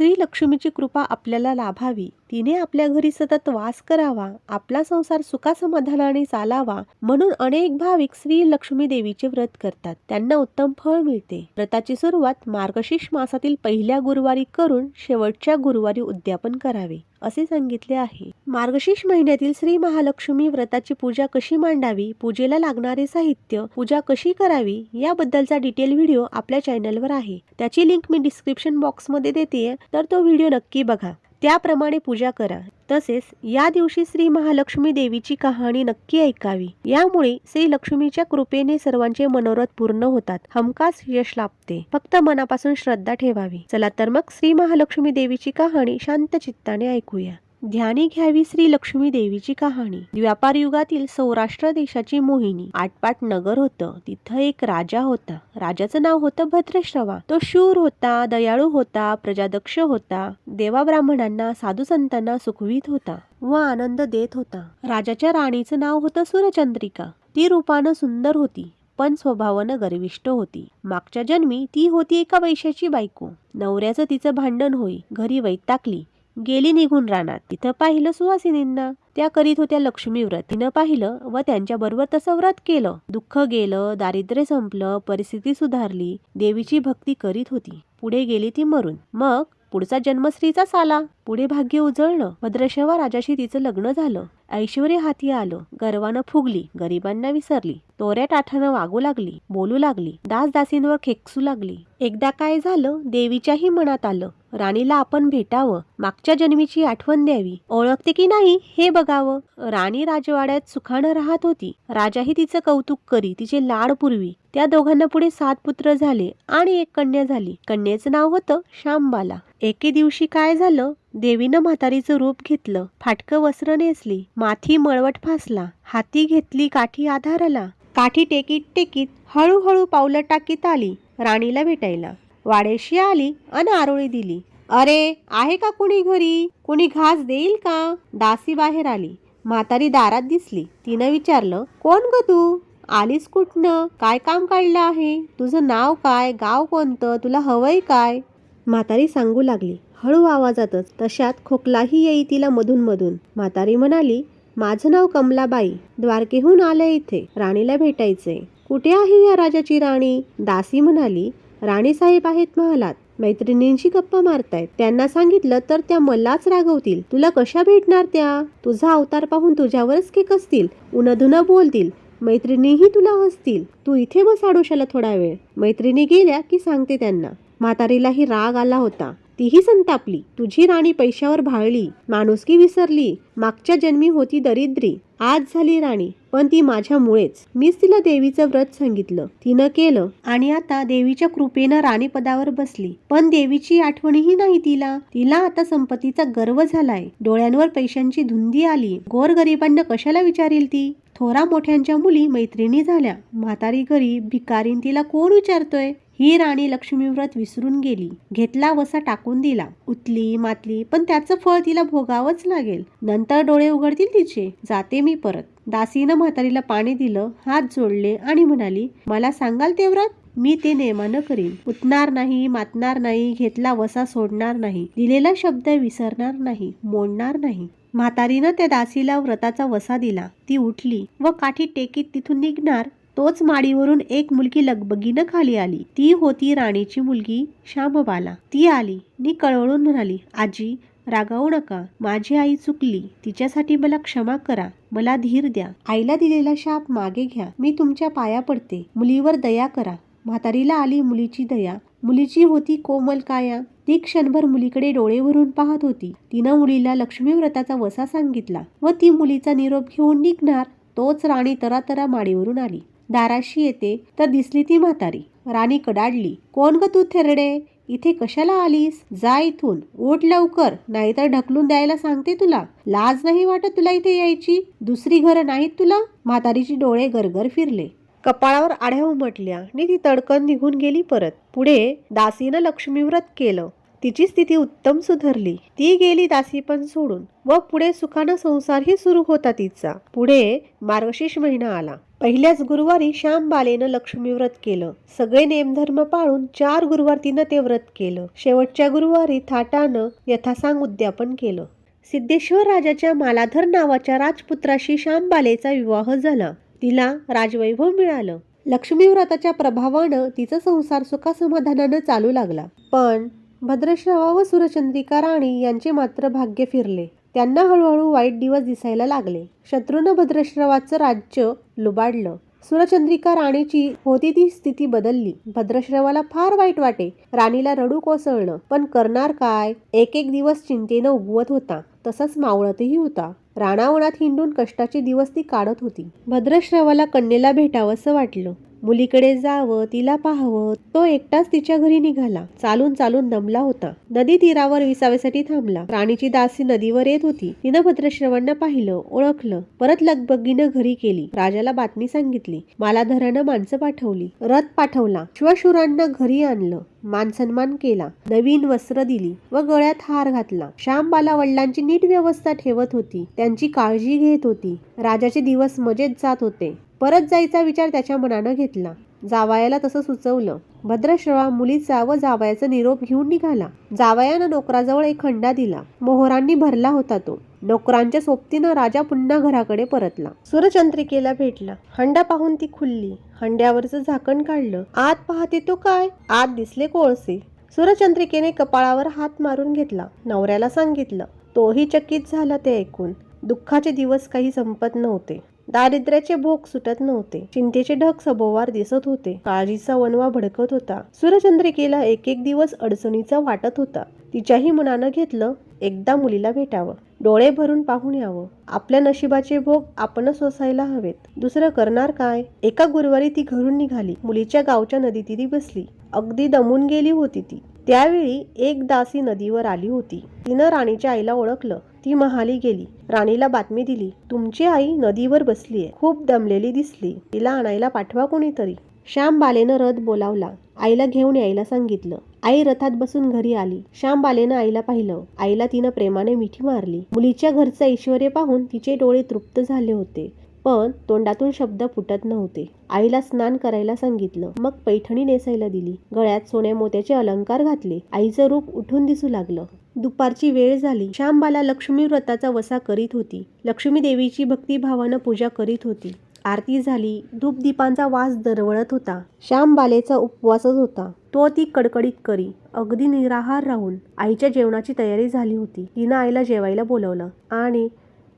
श्री लक्ष्मीची कृपा आपल्याला लाभावी. तिने आपल्या घरी सतत वास करावा आपला संसार सुखासमाधानाने चालावा म्हणून अनेक भाविक श्री लक्ष्मी देवीचे व्रत करतात. त्यांना उत्तम फळ मिळते. व्रताची सुरुवात मार्गशीर्ष मासातील पहिल्या गुरुवारी करून शेवटच्या गुरुवारी उद्यापन करावे असे सांगितले आहे. मार्गशीर्ष महिन्यातील श्री महालक्ष्मी व्रताची पूजा कशी मांडावी पूजेला लागणारे साहित्य पूजा कशी करावी याबद्दलचा डिटेल व्हिडिओ आपल्या चॅनलवर आहे. त्याची लिंक मी डिस्क्रिप्शन बॉक्समध्ये देते तर तो व्हिडिओ नक्की बघा. त्याप्रमाणे पूजा करा. तसेच या दिवशी श्री महालक्ष्मी देवीची कहाणी नक्की ऐकावी. यामुळे श्री लक्ष्मीच्या कृपेने सर्वांचे मनोरथ पूर्ण होतात. हमखास यश लाभते. फक्त मनापासून श्रद्धा ठेवावी. चला तर मग श्री महालक्ष्मी देवीची कहाणी शांत चित्ताने ऐकूया. ध्यानी घ्यावी श्री लक्ष्मी देवीची कहाणी. व्यापार युगातील सौराष्ट्र देशाची मोहिनी. आटपाट नगर होतं. तिथं एक राजा होता. राजाचं नाव होतं भद्रश्रवा. तो शूर होता दयाळू होता प्रजादक्ष होता. देवा ब्राह्मणांना साधू संतांना सुखवीत होता व आनंद देत होता. राजाच्या राणीचं नाव होतं सूरचंद्रिका. ती रूपानं सुंदर होती पण स्वभावानं गर्विष्ट होती. मागच्या जन्मी ती होती एका वैशाची बायको. नवऱ्याचं तिचं भांडण होई घरी वैताकली गेली निघून रानात. तिथं पाहिलं सुवासिनींना त्या करीत होत्या लक्ष्मी व्रत. तिनं पाहिलं व त्यांच्या बरोबर तसं व्रत केलं. दुःख गेलं दारिद्र्य संपलं परिस्थिती सुधारली. देवीची भक्ती करीत होती. पुढे गेली ती मरून. मग पुढचा जन्म स्त्रीचाच आला पुढे भाग्य उजळलं. भद्रशवा राजाशी तिचं लग्न झालं. ऐश्वर्य हाती आलं. गर्वानं फुगली. गरिबांना विसरली. तोऱ्या टाठानं वागू लागली. बोलू लागली. दास दासींवर खेकसू लागली. एकदा काय झालं? देवीच्याही मनात आलं. राणीला आपण भेटावं. मागच्या जन्मीची आठवण द्यावी. ओळखते की नाही? हे बघावं. राणी राजवाड्यात सुखानं राहत होती. राजाही तिचं कौतुक करी. तिचे लाड पुरवी. त्या दोघांना पुढे सात पुत्र झाले आणि एक कन्या झाली. कन्याचं नाव होतं श्यामबाला एके दिवशी काय झालं? देवीनं म्हातारीचं रूप घेतलं फाटकं वस्त्र नेसली माथी मळवट फासला हाती घेतली काठी आधाराला काठी टेकीत टेकीत हळूहळू पावलं टाकीत आली राणीला भेटायला. वाडेशी आली आणि आरोळी दिली. अरे आहे का कुणी घरी? कुणी घास देईल का? दासी बाहेर आली. म्हातारी दारात दिसली. तिनं विचारलं कोण ग तू? आलीस कुठनं? काय काम काढलं आहे? तुझं नाव काय? गाव कोणतं? तुला हवंय काय? म्हातारी सांगू लागली हळू आवाजातच तशात खोकलाही येई तिला मधून मधून म्हातारी म्हणाली माझं नाव कमलाबाई द्वारकेहून आले इथे राणीला भेटायचे कुठे आहे या राजाची राणी? दासी म्हणाली राणी साहेब आहेत महालात. मैत्रिणींशी गप्पा मारतायत. त्यांना सांगितलं तर त्या मलाच रागवतील. तुला कशा भेटणार त्या? तुझा अवतार पाहून तुझ्यावरच केक असतील. उनधुन बोलतील. मैत्रिणीही तुला हसतील. तू इथे बस आडोशाला थोडा वेळ. मैत्रिणी गेल्या की सांगते त्यांना. म्हातारीलाही राग आला होता. तीही संतापली. तुझी राणी पैशावर भाळली माणुसकी विसरली मागच्या जन्मी होती दरिद्री आज झाली राणी पण ती माझ्यामुळेच. मीच तिला देवीचं व्रत सांगितलं तिनं केलं आणि आता देवीच्या कृपेनं राणी पदावर बसली. पण देवीची आठवणही नाही तिला. तिला आता संपत्तीचा गर्व झालाय. डोळ्यांवर पैशांची धुंदी आली. गोरगरिबांना कशाला विचारील ती? थोरा मोठ्यांच्या मुली मैत्रिणी झाल्या. म्हातारी गरीब भिकारीन तिला कोण विचारतोय? ही राणी लक्ष्मी व्रत विसरून गेली. घेतला वसा टाकून दिला. उतली मातली पण त्याचं फळ तिला भोगावंच लागेल. नंतर डोळे उघडतील तिचे. जाते मी परत. दासीनं म्हातारीला पाणी दिलं हात जोडले आणि म्हणाली मला सांगाल ते व्रत? मी ते नेमानं करीन. उठणार नाही मातणार नाही घेतला वसा सोडणार नाही. दिलेला शब्द विसरणार नाही मोडणार नाही. म्हातारीनं त्या दासीला व्रताचा वसा दिला. ती उठली व काठी टेकीत तिथून निघणार. तोच माडीवरून एक मुलगी लगबगीनं खाली आली. ती होती राणीची मुलगी श्यामबाला. ती आली. नी कळवळून म्हणाली आजी रागावू नका. माझी आई चुकली. तिच्यासाठी मला क्षमा करा. मला धीर द्या. आईला दिलेला शाप मागे घ्या. मी तुमच्या पाया पडते. मुलीवर दया करा. म्हातारीला आली मुलीची दया. मुलीची होती कोमल काया. ती क्षणभर मुलीकडे डोळे भरून पाहत होती. तिनं मुलीला लक्ष्मी व्रताचा वसा सांगितला व ती मुलीचा निरोप घेऊन निघणार. तोच राणी तरातरा माडीवरून आली. दाराशी येते तर दिसली ती म्हातारी. राणी कडाडली कोण ग तू थेरडे? इथे कशाला आलीस? जा इथून ओट लवकर नाहीतर ढकलून द्यायला सांगते तुला. लाज नाही वाटत तुला इथे यायची? दुसरी घरं नाहीत तुला? म्हातारीची डोळे गरगर फिरले. कपाळावर आढ्या उमटल्या आणि ती तडकन निघून गेली परत. पुढे दासीनं लक्ष्मीव्रत केलं. तिची स्थिती उत्तम सुधरली. ती गेली दासी पण सोडून. व पुढे सुखानं संसारही सुरू होता तिचा. पुढे मार्गशीर्ष महिना आला. पहिल्याच गुरुवारी श्यामबालेनं लक्ष्मी व्रत केलं. सगळे नेमधर्म पाळून चार गुरुवार तिनं ते व्रत केलं. शेवटच्या गुरुवारी थाटानं यथासांग उद्यापन केलं. सिद्धेश्वर राजाच्या मालाधर नावाच्या राजपुत्राशी श्यामबालेचा विवाह झाला. तिला राजवैभव मिळालं. लक्ष्मी व्रताच्या प्रभावानं तिचा संसार सुखासमाधानानं चालू लागला. पण भद्रश्रवा व सुरचंद्रिका राणी यांचे मात्र भाग्य फिरले. त्यांना हळूहळू वाईट दिवस दिसायला लागले. शत्रूनं भद्रश्रवाचं राज्य लुबाडलं. सुरचंद्रिका राणीची होती ती स्थिती बदलली. भद्रश्रवाला फार वाईट वाटे. राणीला रडू कोसळलं. पण करणार काय? एक एक दिवस चिंतेनं उगवत होता. तसंच मावळतही होता. राणावनात हिंडून कष्टाचे दिवस ती काढत होती. भद्रश्रवाला कन्येला भेटावंसं वाटलं. मुलीकडे जावं तिला पाहावं तो एकटाच तिच्या घरी निघाला. चालून चालून दमला होता. नदी तीरावर विसाव्यासाठी थांबला. राणीची दासी नदीवर येत होती. तिनं भद्रश्रवांना पाहिलं ओळखलं. परत लगबगीनं घरी केली. राजाला बातमी सांगितली. मालाधरानं माणसं पाठवली. रथ पाठवला. श्वशुरांना घरी आणलं. मानसन्मान केला. नवीन वस्त्र दिली व गळ्यात हार घातला. श्यामबाला वडिलांची नीट व्यवस्था ठेवत होती. त्यांची काळजी घेत होती. राजाचे दिवस मजेत जात होते. परत जायचा विचार त्याच्या मनानं घेतला. जावयाला तसं सुचवलं. भद्रश्रवा मुलीचा व जावयाचा निरोप घेऊन निघाला. जावयानं नोकराजवळ एक खंडा दिला. मोहरांनी भरला होता तो. नोकरांच्या सोबतीनं राजा पुन्हा घराकडे परतला. सुरचंद्रिकेला भेटला. हंडा पाहून ती खुलली. हंड्यावरचं झाकण काढलं. आत पाहते तो काय? आत दिसले कोळसे. सुरचंद्रिकेने कपाळावर हात मारून घेतला. नवऱ्याला सांगितलं तोही चकित झाला ते ऐकून. दुःखाचे दिवस काही संपत नव्हते. दारिद्र्याचे भोग सुटत नव्हते. चिंतेचे ढग सभोवार दिसत होते. काळजीचा वनवा भडकत होता. सूर्यचंद्रिकेला एक एक दिवस अडचणीचा वाटत होता. तिच्याही मनानं घेतलं एकदा मुलीला भेटावं. डोळे भरून पाहून यावं. आपल्या नशिबाचे भोग आपणच सोसायला हवेत. दुसरं करणार काय? एका गुरुवारी ती घरून निघाली. मुलीच्या गावच्या नदीतीरी बसली. अगदी दमून गेली होती ती. त्यावेळी एक दासी नदीवर आली होती. तिनं राणीच्या आईला ओळखलं. ती महाली गेली. राणीला बातमी दिली तुमची आई नदीवर बसलीये. खूप दमलेली दिसली. तिला आणायला पाठवा कोणीतरी. श्याम बालेनं रथ बोलावला. आईला घेऊन यायला सांगितलं. आई रथात बसून घरी आली. श्याम बालेनं आईला पाहिलं. आईला तिनं प्रेमाने मिठी मारली. मुलीच्या घरचं ऐश्वर पाहून तिचे डोळे तृप्त झाले होते. पण तोंडातून शब्द फुटत नव्हते. आईला स्नान करायला सांगितलं. मग पैठणी नेसायला दिली. गळ्यात सोन्या मोत्याचे अलंकार घातले. आईचं रूप उठून दिसू लागलं. दुपारची वेळ झाली. श्यामबाला लक्ष्मी व्रताचा वसा करीत होती. लक्ष्मी देवीची भक्तिभावानं पूजा करीत होती. आरती झाली. धूपदीपांचा वास दरवळत होता. श्यामबालेचा उपवासच होता. तो ती कडकडीत करी. अगदी निराहार राहून आईच्या जेवणाची तयारी झाली होती. तिनं आईला जेवायला बोलवलं. आणि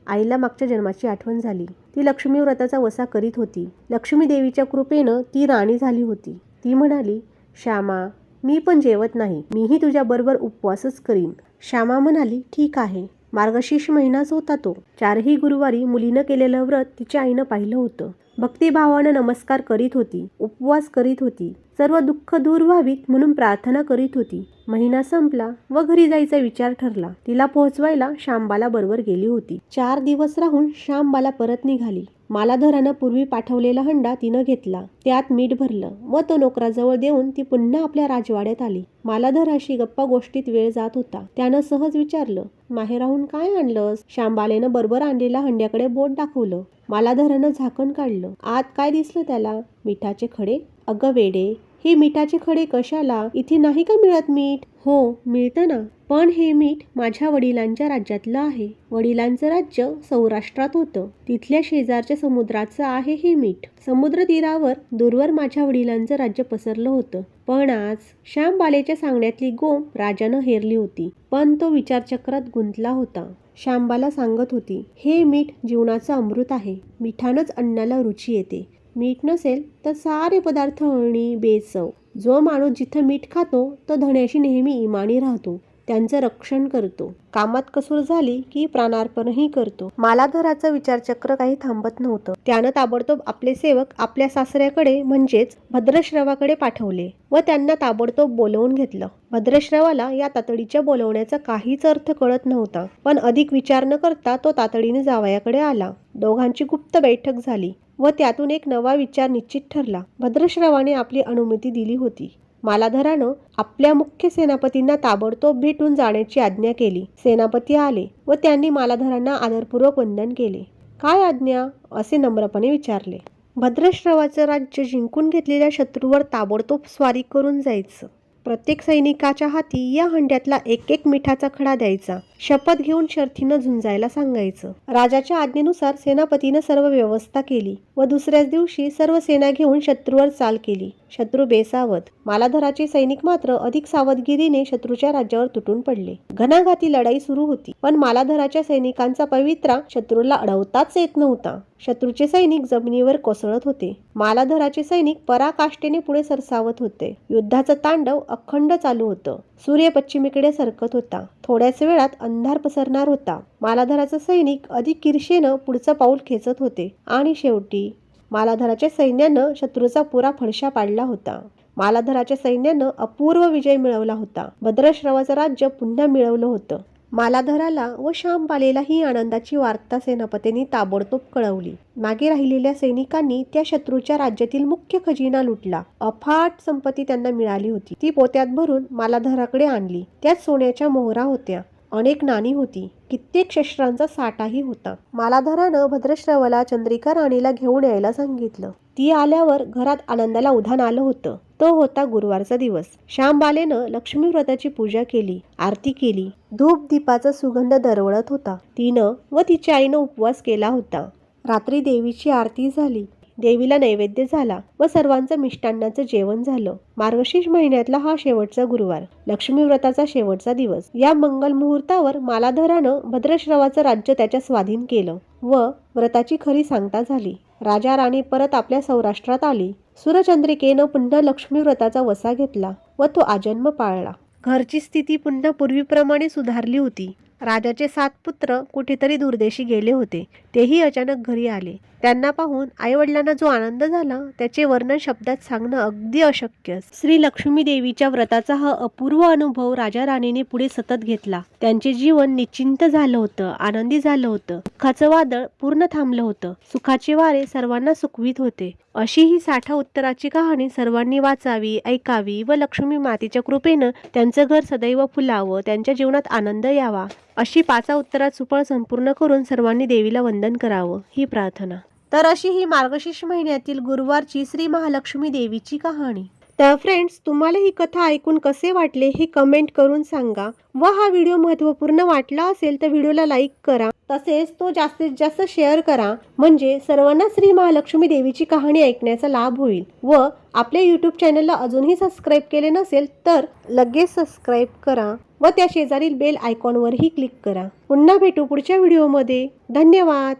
आईला मागच्या जन्माची आठवण झाली. ती लक्ष्मी व्रताचा वसा करीत होती. लक्ष्मी देवीच्या कृपेनं ती राणी झाली होती. ती म्हणाली श्यामा मी पण जेवत नाही. मीही तुझ्याबरोबर उपवासच करीन. श्यामा म्हणाली ठीक आहे. मार्गशीर्ष महिनाच होता तो. चारही गुरुवारी मुलीनं केलेलं व्रत तिच्या आईनं पाहिलं होतं. भक्तिभावानं नमस्कार करीत होती उपवास करीत होती सर्व दुःख दूर व्हावीत म्हणून प्रार्थना करीत होती. महिना संपला व घरी जायचा विचार ठरला. तिला पोहोचवायला श्यामबाला बरोबर गेली होती. चार दिवस राहून श्यामबाला परत निघाली. मालाधरानं पूर्वी पाठवलेला हंडा तिनं घेतला. त्यात मीठ भरलं. व तो नोकराजवळ देऊन ती पुन्हा आपल्या राजवाड्यात आली. मालाधराशी गप्पा गोष्टीत वेळ जात होता. त्यानं सहज विचारलं माहेराहून काय आणलंस? श्यामबालेनं बरोबर आणलेल्या हंड्याकडे बोट दाखवलं. मालाधरानं झाकण काढलं. आत काय दिसलं त्याला? मिठाचे खडे? अगं वेडे हे मिठाचे खडे कशाला? इथे नाही का मिळत मीठ? हो मिळतं ना. पण हे मीठ माझ्या वडिलांच्या राज्यातलं आहे. वडिलांचं राज्य सौराष्ट्रात होतं. तिथल्या शेजारच्या समुद्राचं आहे हे मीठ. समुद्र तीरावर दूरवर माझ्या वडिलांचं राज्य पसरलं होतं. पण आज श्यामबालेच्या सांगण्यातली गोम राजानं हेरली होती. पण तो विचारचक्रात गुंतला होता. श्यामबाला सांगत होती हे मीठ जीवनाचं अमृत आहे. मिठानंच अन्नाला रुची येते. मीठ नसेल तर सारे पदार्थ अळणी बेचव. जो माणूस जिथं मीठ खातो तो धण्याशी नेहमी इमानी राहतो. त्यांचं रक्षण करतो. कामात कसूर झाली की प्राणार्पणही करतो. मालाधराचं विचारचक्र काही थांबत नव्हतं. त्यानं ताबडतोब आपले सेवक आपल्या सासऱ्याकडे म्हणजेच भद्रश्रवाकडे पाठवले व त्यांना ताबडतोब बोलवून घेतलं. भद्रश्रवाला या तातडीच्या बोलवण्याचा काहीच अर्थ कळत नव्हता. पण अधिक विचार न करता तो तातडीने जावयाकडे आला. दोघांची गुप्त बैठक झाली. व त्यातून एक नवा विचार निश्चित ठरला. भद्रश्रवाने आपली अनुमती दिली होती. मालाधरानं आपल्या मुख्य सेनापतींना ताबडतोब भेटून जाण्याची आज्ञा केली. सेनापती आले व त्यांनी मालाधरांना आदरपूर्वक वंदन केले. काय आज्ञा असे नम्रपणे विचारले. भद्रश्रवाचं राज्य जिंकून घेतलेल्या शत्रूवर ताबडतोब स्वारी करून जायचं. प्रत्येक सैनिकाच्या हाती या हंड्यातला एक एक मिठाचा खडा द्यायचा. शपथ घेऊन शर्थीनं झुंजायला सांगायचं. राजाच्या आज्ञेनुसार सेनापतीनं सर्व व्यवस्था केली व दुसऱ्याच दिवशी सर्व सेना घेऊन शत्रूवर चाल केली. शत्रू बेसावत. मालाधराचे सैनिक मात्र अधिक सावधगिरीने शत्रूच्या राज्यावर तुटून पडले. घणाघाती लढाई सुरू होती पण मालाधराच्या सैनिकांचा पवित्रा शत्रूला अडवताच येत नव्हता. शत्रूचे सैनिक जमिनीवर कोसळत होते. मालाधराचे सैनिक पराकाष्ठेने पुढे सरसावत होते. युद्धाचं तांडव अखंड चालू होतं. सूर्य पश्चिमेकडे सरकत होता. थोड्याच वेळात अंधार पसरणार होता. मालाधराचं सैनिक अधिक किरशेनं पुढचं पाऊल खेचत होते. आणि शेवटी मालाधराच्या सैन्यानं शत्रूचा पुरा फडशा पाडला होता. मालाधराच्या सैन्यानं अपूर्व विजय मिळवला होता. भद्रश्रवाचं राज्य पुन्हा मिळवलं होतं. मालाधराला व श्यामबालेला ही आनंदाची वार्ता सेनापतींनी ताबडतोब कळवली. मागे राहिलेल्या सैनिकांनी त्या शत्रूच्या राज्यातील मुख्य खजिना लुटला. अफाट संपत्ती त्यांना मिळाली होती. ती पोत्यात भरून मालाधराकडे आणली. त्यात सोन्याच्या मोहरा होत्या. अनेक नाणी होती. कित्येक शस्त्रांचा साठाही होता. मालाधरानं भद्रश्रवाला चंद्रिका राणीला घेऊन यायला सांगितलं. ती आल्यावर घरात आनंदाला उधाण आलं होतं. तो होता गुरुवारचा दिवस. श्यामबालेनं लक्ष्मी व्रताची पूजा केली आरती केली. धूप दीपाचा सुगंध दरवळत होता. तिनं व तिच्या आईनं उपवास केला होता. रात्री देवीची आरती झाली. देवीला नैवेद्य झाला व सर्वांचं मिष्टान्नाचं जेवण झालं. मार्गशीर्ष महिन्यातला हा शेवटचा गुरुवार लक्ष्मी व्रताचा शेवटचा दिवस. या मंगल मुहूर्तावर मालाधरानं भद्रश्रवाचं राज्य त्याच्या स्वाधीन केलं व व्रताची खरी सांगता झाली. राजा राणी परत आपल्या सौराष्ट्रात आली. सूरचंद्रिकेनं पुन्हा लक्ष्मी व्रताचा वसा घेतला व तो आजन्म पाळला. घरची स्थिती पुन्हा पूर्वीप्रमाणे सुधारली होती. राजाचे सात पुत्र कुठेतरी दूरदेशी गेले होते. तेही अचानक घरी आले. त्यांना पाहून आईवडिलांना जो आनंद झाला त्याचे वर्णन शब्दात सांगणं अगदी अशक्य. श्री लक्ष्मी देवीच्या व्रताचा हा अपूर्व अनुभव राजा राणीने पुढे सतत घेतला. त्यांचे जीवन निश्चिंत झालं होतं आनंदी झालं होतं. दुःखाचं वादळ पूर्ण थांबलं होतं. सुखाचे वारे सर्वांना सुखवीत होते. अशी ही साठा उत्तराची कहाणी सर्वांनी वाचावी ऐकावी व लक्ष्मी मातेच्या कृपेनं त्यांचं घर सदैव फुलावं त्यांच्या जीवनात आनंद यावा अशी पाचा उत्तरात सुफळ संपूर्ण करून सर्वांनी देवीला वंदन करावं ही प्रार्थना. तर अशी ही मार्गशीर्ष महिन्यातील गुरुवारची श्री महालक्ष्मी देवीची कहाणी. तर फ्रेंड्स तुम्हाला ही कथा ऐकून कसे वाटले हे कमेंट करून सांगा. व हा व्हिडिओ महत्त्वपूर्ण वाटला असेल तर व्हिडिओला लाईक करा. तसेच तो जास्तीत जास्त शेअर करा. म्हणजे सर्वांना श्री महालक्ष्मी देवीची कहाणी ऐकण्याचा लाभ होईल. व आपल्या यूट्यूब चॅनलला अजूनही सबस्क्राईब केले नसेल तर लगेच सबस्क्राईब करा. व त्या शेजारील बेल आयकॉनवरही क्लिक करा. पुन्हा भेटू पुढच्या व्हिडिओमध्ये धन्यवाद!